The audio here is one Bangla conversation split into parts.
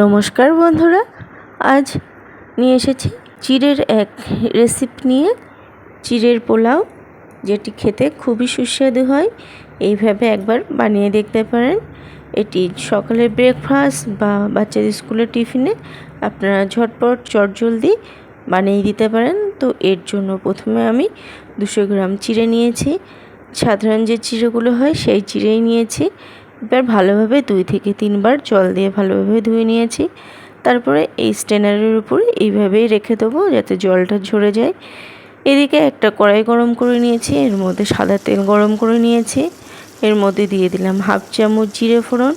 নমস্কার বন্ধুরা, আজ নিয়ে এসেছি চিড়ের এক রেসিপি নিয়ে। চিড়ের পোলাও, যেটি খেতে খুবই সুস্বাদু হয়, এইভাবে একবার বানিয়ে দেখতে পারেন। এটি সকালের ব্রেকফাস্ট বা বাচ্চাদের স্কুলের টিফিনে আপনারা ঝটপট, চটজলদি বানিয়ে দিতে পারেন। তো এর জন্য প্রথমে আমি দুশো গ্রাম চিড়ে নিয়েছি। সাধারণ যে চিড়েগুলো হয়, সেই চিড়েই নিয়েছি। এবার ভালোভাবে দুই থেকে তিনবার জল দিয়ে ভালোভাবে ধুয়ে নিয়েছি। তারপরে এই স্টেনারের উপরে এইভাবেই রেখে দেবো যাতে জলটা ঝরে যায়। এদিকে একটা কড়াই গরম করে নিয়েছি, এর মধ্যে সাদা তেল গরম করে নিয়েছি। এর মধ্যে দিয়ে দিলাম হাফ চামচ জিরে ফোড়ন,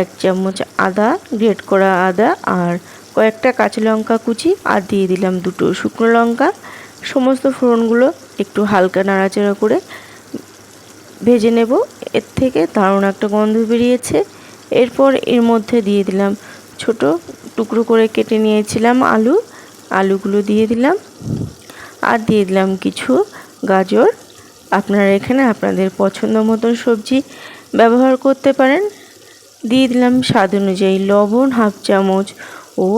এক চামচ আদা, গ্রেট করা আদা আর কয়েকটা কাঁচা লঙ্কা কুচি আর দিয়ে দিলাম দুটো শুকনো লঙ্কা। সমস্ত ফোড়নগুলো একটু হালকা নাড়াচাড়া করে ভেজে নেব। এর থেকে দারুণ একটা গন্ধ বেরিয়েছে। এরপর এর মধ্যে দিয়ে দিলাম ছোট টুকরো করে কেটে নিয়েছিলাম আলু। আলুগুলো দিয়ে দিলাম। আর দিয়ে দিলাম কিছু গাজর। আপনারা এখানে আপনাদের পছন্দ মতন সবজি ব্যবহার করতে পারেন। দিয়ে দিলাম স্বাদ অনুযায়ী লবণ হাফ চামচ ও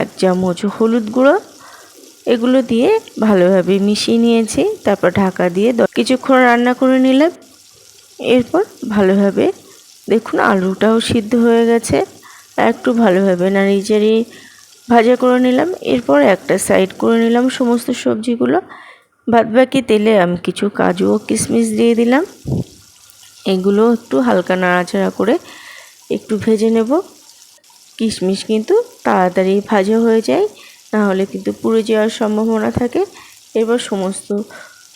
এক চামচ হলুদ গুঁড়ো। এগুলো দিয়ে ভালোভাবে মিশিয়ে নিয়েছি। তারপর ঢাকা দিয়ে কিছুক্ষণ রান্না করে নিলাম। এরপর ভালোভাবে দেখুন আলুটাও সিদ্ধ হয়ে গেছে। একটু ভালোভাবে নাড়িয়ে চাড়িয়ে ভাজা করে নিলাম। এরপর একটা সাইড করে নিলাম সমস্ত সবজিগুলো। বাদ বাকি তেলে আমি কিছু কাজু ও কিশমিশ দিয়ে দিলাম। এগুলো একটু হালকা নাড়াচাড়া করে একটু ভেজে নেব। কিশমিশ কিন্তু তাড়াতাড়ি ভাজা হয়ে যায়, নাহলে কিন্তু পুড়ে যাওয়ার সম্ভাবনা থাকে। এবার সমস্ত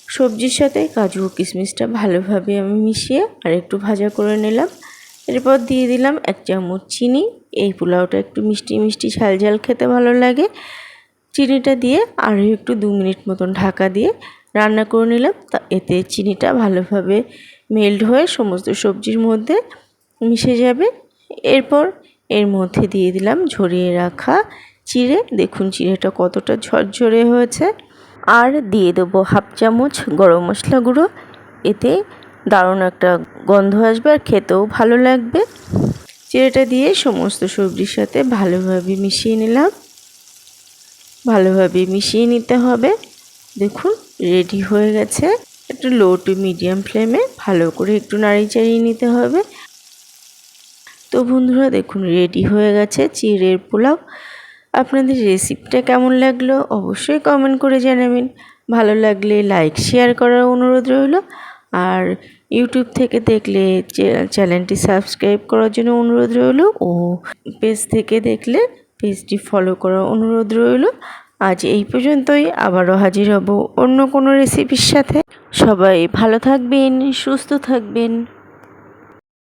সবজির সাথে কাজু কিশমিশটা ভালোভাবে আমি মিশিয়ে আর একটু ভাজা করে নিলাম। এরপর দিয়ে দিলাম এক চামচ চিনি। এই পোলাওটা একটু মিষ্টি মিষ্টি ঝাল ঝাল খেতে ভালো লাগে। চিনিটা দিয়ে আরও একটু দু মিনিট মতন ঢাকা দিয়ে রান্না করে নিলাম। তা এতে চিনিটা ভালোভাবে মেল্ট হয়ে সমস্ত সবজির মধ্যে মিশে যাবে। এরপর এর মধ্যে দিয়ে দিলাম ঝরিয়ে রাখা চিড়ে। দেখুন চিড়েটা কতটা ঝরঝরে হয়েছে। আর দিয়ে দেবো হাফ চামচ গরম মশলা গুঁড়ো। এতে দারুণ একটা গন্ধ আসবে আর খেতেও ভালো লাগবে। চিড়েটা দিয়ে সমস্ত সবজির সাথে ভালোভাবে মিশিয়ে নিলাম। ভালোভাবে মিশিয়ে নিতে হবে। দেখুন রেডি হয়ে গেছে। একটু লো টু মিডিয়াম ফ্লেমে ভালো করে একটু নাড়িয়ে চাড়িয়ে নিতে হবে। তো বন্ধুরা, দেখুন রেডি হয়ে গেছে চিড়ের পোলাও। আপনাদের রেসিপিটা কেমন লাগল অবশ্যই কমেন্ট করে জানাবেন। ভালো লাগলে লাইক শেয়ার করার অনুরোধ রইল। আর ইউটিউব থেকে দেখলে চ্যানেলটি সাবস্ক্রাইব করার জন্য অনুরোধ রইল। ও পেজ থেকে দেখলে পেজটি ফলো করার অনুরোধ রইল। আজ এই পর্যন্তই, আবারও হাজির হব অন্য কোনো রেসিপির সাথে। সবাই ভালো থাকবেন, সুস্থ থাকবেন।